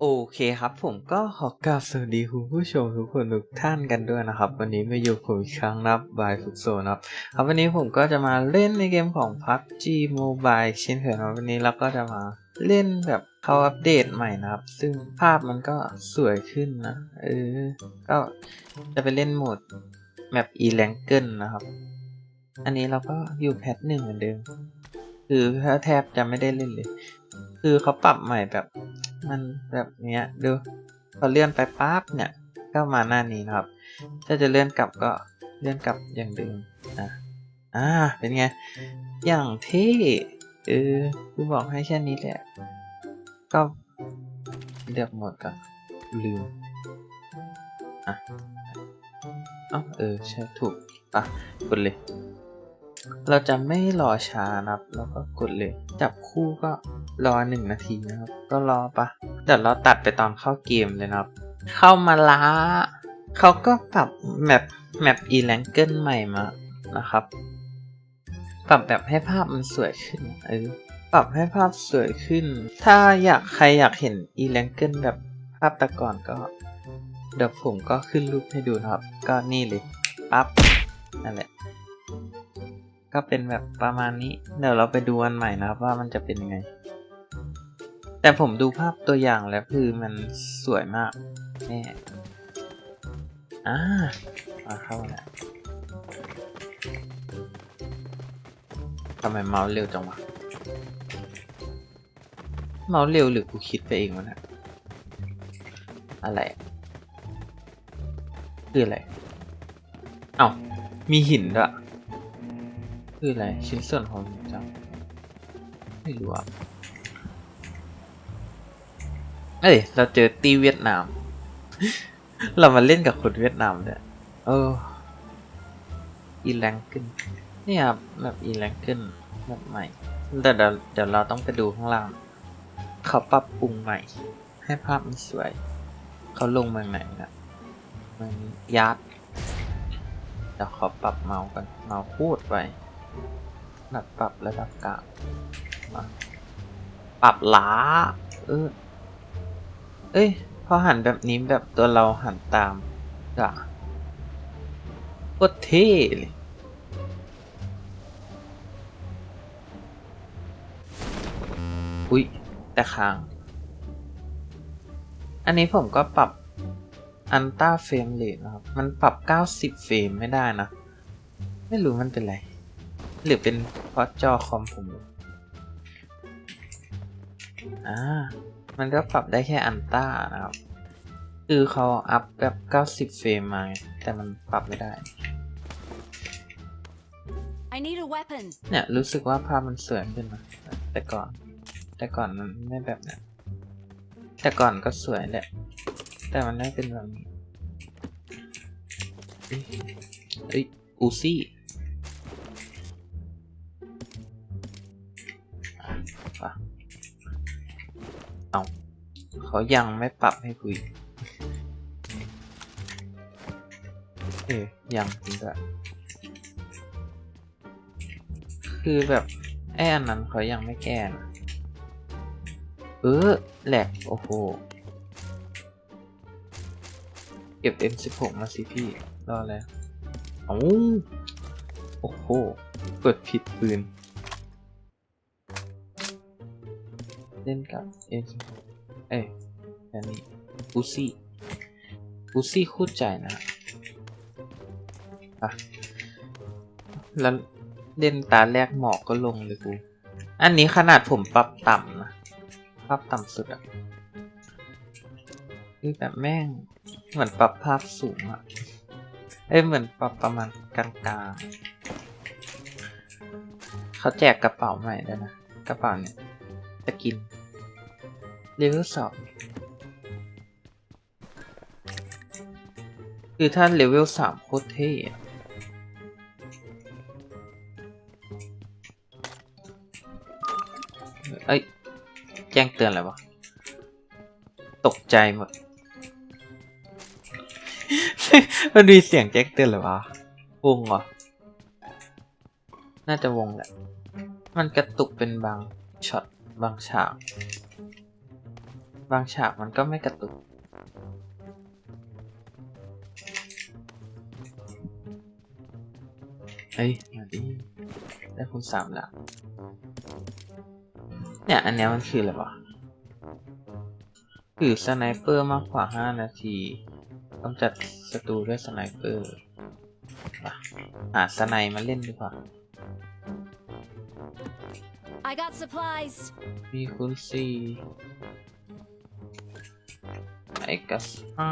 โอเคครับ ผมก็ขอกราบสวัสดีคุณผู้ชมทุกคนทุกท่านกันด้วยนะครับ วันนี้มาอยู่ผมอีกครั้งนะครับบายฟุกโซนะครับครับวันนี้ผมก็จะมาเล่นในเกมของ PUBG Mobile เช่นเคยนะวันนี้เราก็จะมาเล่นแบบเขาอัปเดตใหม่นะครับ ซึ่งภาพมันก็สวยขึ้นนะเออก็จะไปเล่นโหมดแมป e l a n g e n นะครับ อันนี้เราก็อยู่แพทหนึ่งเหมือนเดิม คือแทบจะไม่ได้เล่นเลย คือเขาปรับใหม่แบบ มันแบบเนี้ยดูพอเลื่อนไปปั๊บเนี่ยก็มาหน้านี้นะครับ ถ้าจะเลื่อนกลับก็เลื่อนกลับอย่างเดิมนะอ่าเป็นไง อย่างเท่เออคือบอกให้แค่นี้แหละ ก็เลือกหมดกับลืมอะเอ้าเออใช่ถูก อะกดเลย เราจะไม่รอช้านะครับ แล้วก็กดเลย จับคู่ก็รอหนึ่งนาทีนะครับ ก็รอปะเดี๋ยวเราตัดไปตอนเข้าเกมเลยนะครับ เข้ามาล้า เขาก็ปรับแมปแมปอีแลงเกิลใหม่มานะครับ ปรับแบบให้ภาพมันสวยขึ้นเออปรับให้ภาพสวยขึ้น ถ้าอยากใครอยากเห็นอีแลงเกิลแบบภาพแต่ก่อนก็ เดี๋ยวผมก็ขึ้นรูปให้ดูนะครับ ก็นี่เลยปั๊บนั่นแหละ ก็เป็นแบบประมาณนี้ เดี๋ยวเราไปดูอันใหม่นะครับว่ามันจะเป็นยังไง แต่ผมดูภาพตัวอย่างแล้วคือมันสวยมากแน่อ่ามาเข้าแล้วทำไมเมาส์เร็วจังวะ เมาส์เร็วหรือกูคิดไปเองวะเนะอะไร คืออะไร เอ้ามีหินด้วย คืออะไร ชิ้นส่วนของหินจังไม่รู้อะเอ้ย เราเจอตีเวียดนาม เรามาเล่นกับคนเวียดนามเนี่ยเอออีแรงขึ้นนี่ครับแบบอีแรงขึ้นแบบใหม่แต่เดี๋ยวเดี๋ยวเราต้องไปดูข้างล่างเขาปรับปรุงใหม่ ให้ภาพมันสวย เขาลงเมืองไหนนะเมืองยาร์ดเดี๋ยวขอปรับเมาส์กันเมาส์พูดไป หนัดปรับระดับกลางมาปรับล้า เออเอ้ย พอหันแบบนี้แบบตัวเราหันตามอะโคตรเท่เลยอุ๊ยแต่ค้าง อันนี้ผมก็ปรับอันต้าเฟรมเรทนะครับ มันปรับ 90 เฟรมไม่ได้นะ ไม่รู้มันเป็นไร หรือเป็นเพราะจอคอมผมอ่ามันก็ปรับได้แค่อันต้านะครับ คือเขาอัพแบบ 90 เฟรมมาไงแต่มันปรับไม่ได้ I need a weapon. เนี่ย รู้สึกว่าภาพมันสวยขึ้นนะแต่ก่อน แต่ก่อนมันไม่แบบนั้นแต่ก่อนก็สวยแหละ แต่มันไม่เป็นแบบนี้เอ้ยเอ้ยอูซี่ เขายังไม่ปรับให้คุยเอ้ยยังจริงด้วยคือแบบไอ้อันนั้นเขายังไม่แก้นะเออแหลกโอ้โห เก็บ M16 มาสิพี่ รอแล้วเอ้โอ้โห เปิดผิดปืน เล่นกับ M16 เอ้ยอันนี้อูซี่อูซี่คู่ใจนะอะแล้วเล่นตาแรกหมอกก็ลงเลยกู อันนี้ขนาดผมปรับต่ำนะปรับต่ำสุดอะคือแบบแม่งเหมือนปรับภาพสูงอะเอ้ยเหมือนปรับประมาณกลางๆเขาแจกกระเป๋าใหม่ด้วยนะ กระเป๋าเนี่ยจะกิน เลเวลสองคือถ้าเลเวลสามโคตรเท่อะเอ้ย แจ้งเตือนอะไรวะ ตกใจหมด มันมีเสียงแจ้งเตือนเหรอวะวงเหรอ น่าจะวงแหละ มันกระตุกเป็นบางช็อตบางฉาก บางฉากมันก็ไม่กระตุก เฮ้ยมาดิได้คุณสามแล้วเนี่ย อันเนี้ยมันคืออะไรวะ คือสไนเปอร์มากกว่า 5 นาทีกำจัดศัตรูด้วยสไนเปอร์อะหาสไนมาเล่นดีกว่า I got supplies. มีคุณสี่ ไอ้กัสไอ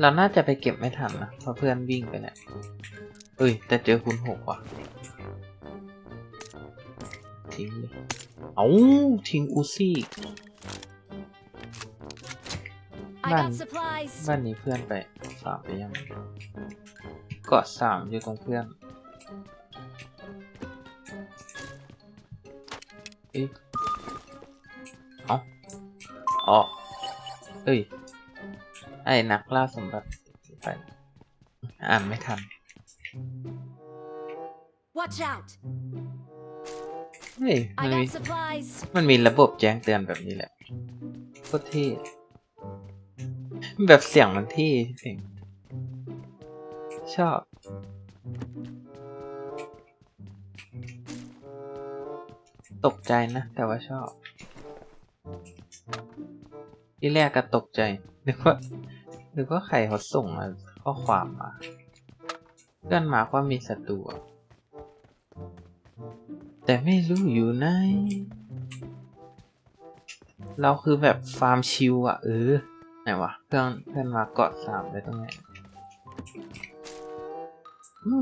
เราน่าจะไปเก็บไม่ทันนะเพราะเพื่อนวิ่งไปเนี่ยเอ้ย แต่เจอคุณหกว่ะ ทิ้งเลย เอาทิ้งอูซี่ I Man. got supplies. บ้านนี้เพื่อนไปสามไปยังเกาะสามอยู่ตรงเพื่อนเอ๊ะเอา อ๋อเอ้ย ไอ้นักล่าสมบัติไปอ่านไม่ทัน Watch out. เฮ้ยมัน I มี got supplies. มันมีระบบแจ้งเตือนแบบนี้แหละโคตรเท่แบบเสียงมันเท่เองชอบตกใจนะ แต่ว่าชอบ ที่แรกก็ตกใจ นึกว่า นึกว่าใครเขาส่งมาข้อความมา เพื่อนหมาว่ามีศัตรู แต่ไม่รู้อยู่ไหน เราคือแบบฟาร์มชิลอะเออ ไหนวะ เพื่อนเพื่อนมาเกาะสามได้ตรงไหน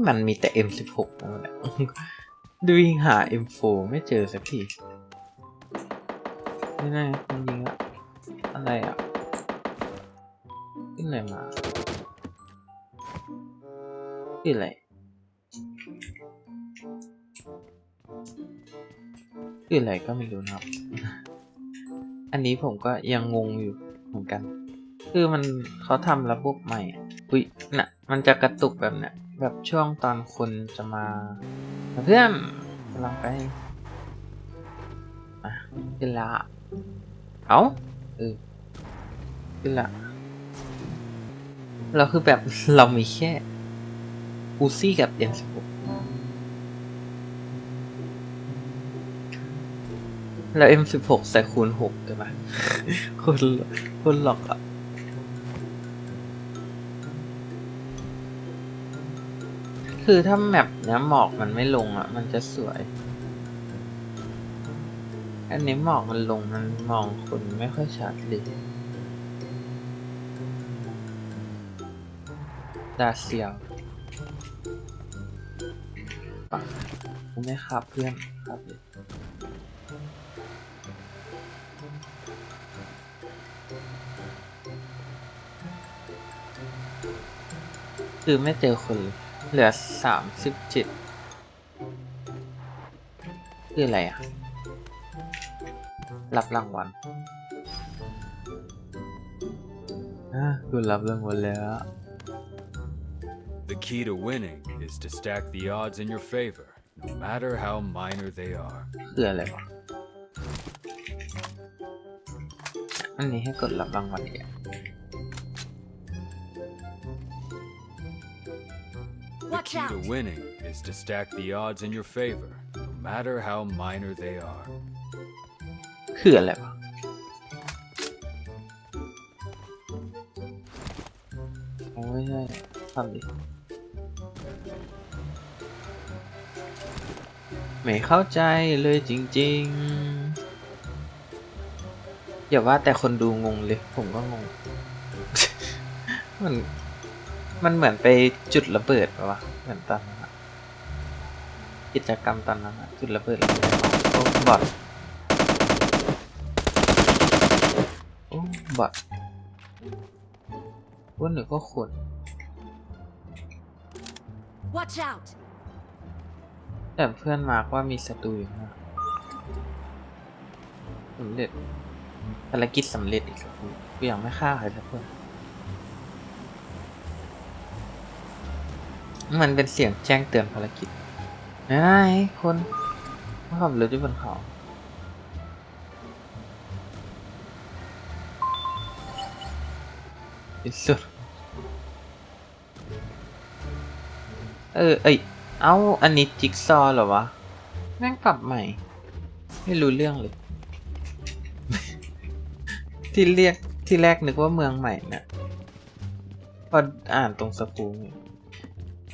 มันมีแต่ M16 นั่นแหละดูยิงหา M4 ไม่เจอสักที ไม่น่าจริงๆอะ อะไรอะขึ้นอะไรมาขึ้นอะไรขึ้นอะไรก็ไม่รู้นะครับ อันนี้ผมก็ยังงงอยู่เหมือนกัน คือมันเขาทำระบบใหม่อุ้ยน่ะ มันจะกระตุกแบบเนี้ยแบบช่วงตอนคนจะมา เพื่อนกำลังไปอะขึ้นละเอา เออขึ้นละเราคือแบบ เรามีแค่อูซี่กับ M16 แล้ว M16 ใส่คูณ6ใช่ไหมคูณคูณหลอกอะคือถ้าแมปเนี้ยหมอกมันไม่ลงอะมันจะสวย อันนี้หมอกมันลงมันมองคนไม่ค่อยชัดเลยดาเซียวปะกูไม่ขับเพื่อนครับเลยคือไม่เจอคนเหลือสามสิบเจ็ดคืออะไรอะ รับรางวัลอะกูรับรางวัลแล้ว The key to winning is to stack the odds in your favor, no matter how minor they are. คืออะไรวะอันนี้ให้กดรับรางวัลอีกอะ The Watch key to out. winning is to stack the odds in your favor, no matter how minor they are. คืออะไรวะโอ้ไม่ใช่ทำดิไม่เข้าใจเลยจริง ๆ อย่าว่าแต่คนดูงงเลย ผมก็งง มัน มันเหมือนไปจุดระเบิดปะวะ เหมือนตอนนั้นกิจกรรมตอนนั้นจุดระเบิดแล้วโอ้บอทโอ้บอทว่าหนึ่งก็คน Watch out. แต่เพื่อนมาร์กว่ามีศัตรูอยู่ข้างหนะสำเร็จภารกิจสำเร็จอีกแล้วกูยังไม่ฆ่าใครสักคนมันเป็นเสียงแจ้งเตือนภารกิจไอ้คนขับรถอยู่บนเขา ที่สุด เออ เอ้ย เอ้า อันนี้จิ๊กซอว์เหรอวะ แม่งปรับใหม่ ไม่รู้เรื่องเลย ที่เรียกที่แรกนึกว่าเมืองใหม่นี่ยพออ่านตรงสปูเนี่ย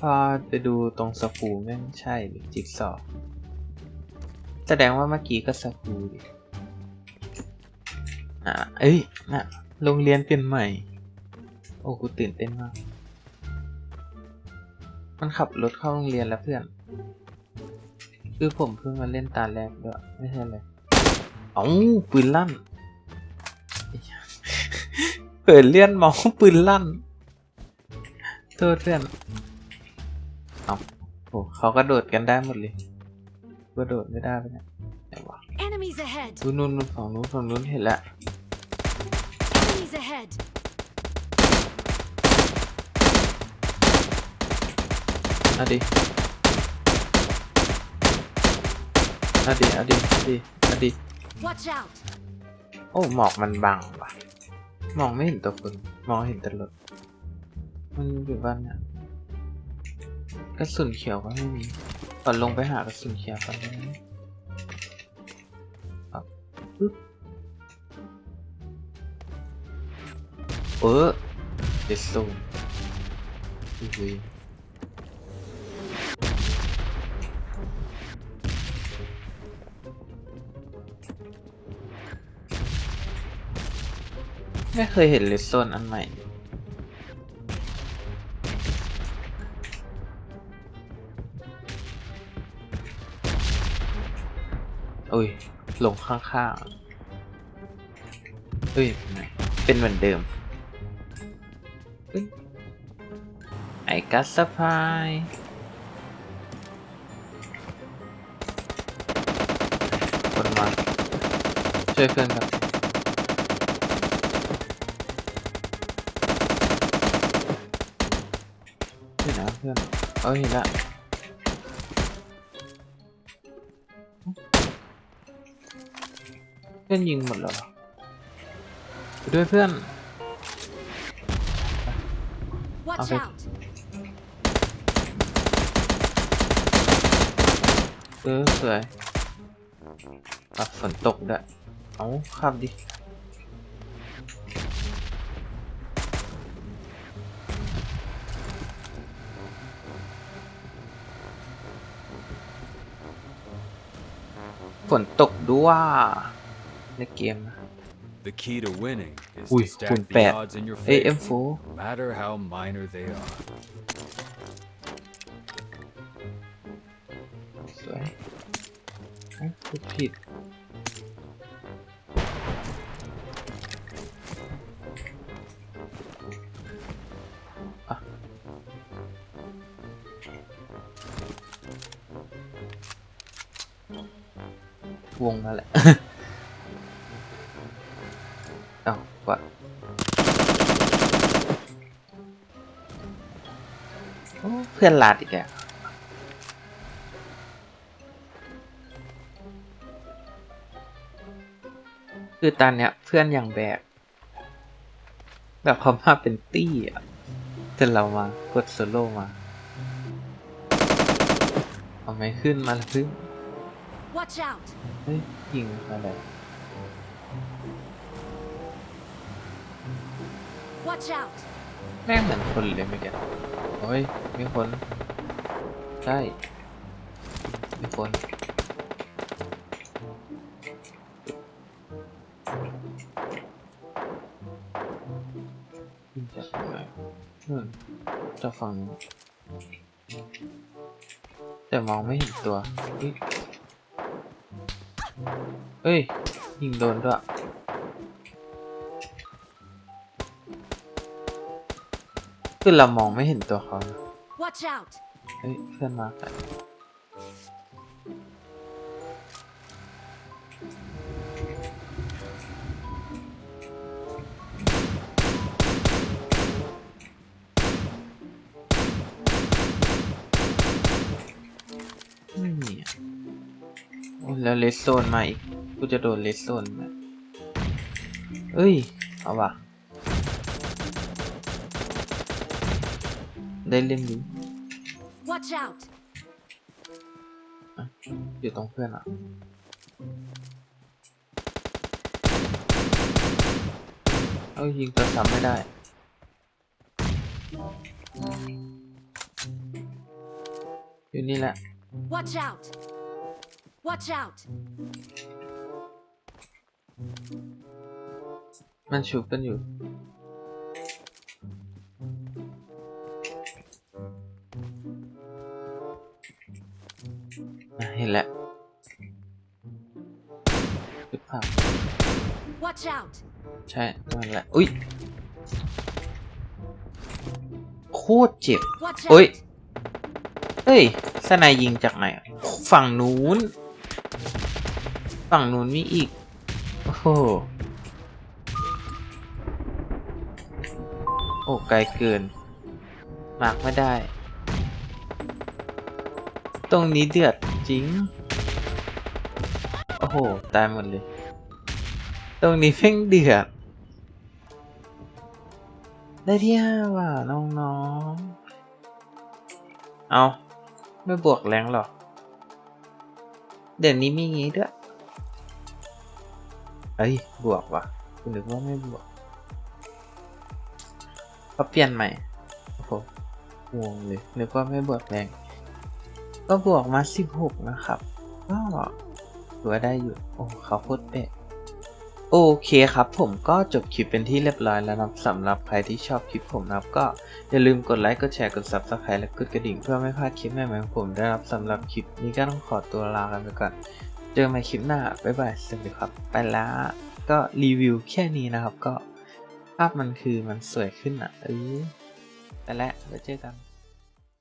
พอไปดูตรงสปูแม่งใช่จิ๊กซอว์แสดงว่าเมื่อกี้ก็สปูดิอ่าเอ้ยน่ะโรงเรียนเปลี่ยนใหม่ อ้กูตื่นเต้นมาก มันขับรถเข้าโรงเรียนแล้วเพื่อน คือผมเพิ่งมาเล่นตาแรกด้วยไม่ใช่เลยเอ้าปืนลั่น เปิดเลื่อนมองปืนลั่นโทษเพื่อน เอาโอ้เขาก็โดดกันได้หมดเลยก็โดดไม่ได้ไปเนี่ยไหนวะ Enemies ahead! นู่นนู่นนู่นฝั่งนู้นฝั่งนู้นเห็นแล้ว Enemies ahead! เอาดิเอาดิเอาดิเอาดิเอาดิ Watch out! โอ้หมอกมันบังว่ะ มองไม่เห็นตัวคนมองเห็นแต่รถมันอยู่บ้านเนี่ยกระสุนเขียวก็ไม่มีก่อนลงไปหากระสุนเขียวก่อนได้ไหมครับปึ๊บเออเดสโซนอุ้ย ไม่เคยเห็นเลสโซนอันใหม่ อุ้ย ลงข้างๆเฮ้ย เป็นเหมือนเดิมเฮ้ยไอ้กัสสพายคนมาช่วยเพื่อนครับ นนะเพื่อนเอาเห็นละเพื่อนยิงหมดแล้วเหรอไปด้วยเพื่อน Watch Okay. out! เออสวยขับฝนตกด้วยเอาขับดิ ฝนตกด้วยในเกมนะ The key to winning is Ui, to stack full the bet. odds in your เอ้ย favor, M4 no matter how minor they are. สวยเอ้ยพูดผิด วงนั่นแหละเอ้าวัดโอ้เพื่อนลาดอีกแล้วคือตอนเนี้ยเพื่อนอย่างแบกแบบเขามาเป็นตี้อะแต่เรามากดโซโล่มาเอาไม่ขึ้นมาละพึ่ง Watch out! เฮ้ยยิงอะไร Watch out! แม่งเหมือนคนเลยเมื่อกี้โอ้ยมีคนใช่มีคนยิงจากตรงไหนนู่นจากฝั่งนู้นแต่มองไม่เห็นตัวเฮ้ย เฮ้ย ยิงโดนด้วยคือเรามองไม่เห็นตัวเขานะ Watch out! เฮ้ยเพื่อนมากัน เลสโซนมาอีก กูจะโดนเลสโซนไหมเอ้ย เอาว่ะได้เล่นดี Watch out! อยู่ตรงเพื่อนอะ เอายิงตัวซ้ำไม่ได้ อยู่นี่แหละ Watch out! Watch out! มันชุบกันอยู่อะเห็นแล้วชุดผัก Watch out! ใช่นั่นแหละ อุ้ย โคตรเจ็บ Watch เฮ้ย out! เฮ้ยสนายยิงจากไหนอะฝั่งนู้น ฝั่งนู้นมีอีก โอ้โห โอ้ไกลเกิน มาร์กไม่ได้ ตรงนี้เดือดจริง โอ้โห ตายหมดเลย ตรงนี้เพ่งเดือด ได้ที่ห้าว่ะน้องๆ เอาไม่บวกแรงหรอกเดี๋ยวนี้มีงี้ด้วย เอ้ย บวกวะคุณนึกว่าไม่บวกก็เปลี่ยนใหม่ โอ้โหงงเลย นึกว่าไม่บวกแรง ก็บวกมาสิบหกนะครับ ก็ถือว่าได้อยู่ โอ้ เขาโคตรเป๊ะโอเคครับผมก็จบคลิปเป็นที่เรียบร้อยแล้วนะสำหรับใครที่ชอบคลิปผมนะครับก็อย่าลืมกดไลค์ กดแชร์ กด subscribe และกดกระดิ่งเพื่อไม่พลาดคลิปใหม่ๆของผมได้ครับสำหรับคลิปนี้ก็ต้องขอตัวลากันไปก่อน เจอกันใหม่คลิปหน้า บ๊ายบายสวัสดีครับ ไปแล้วก็รีวิวแค่นี้นะครับ ก็ภาพมันคือมันสวยขึ้นอะ เออไปแล้วเดี๋ยวเจอกัน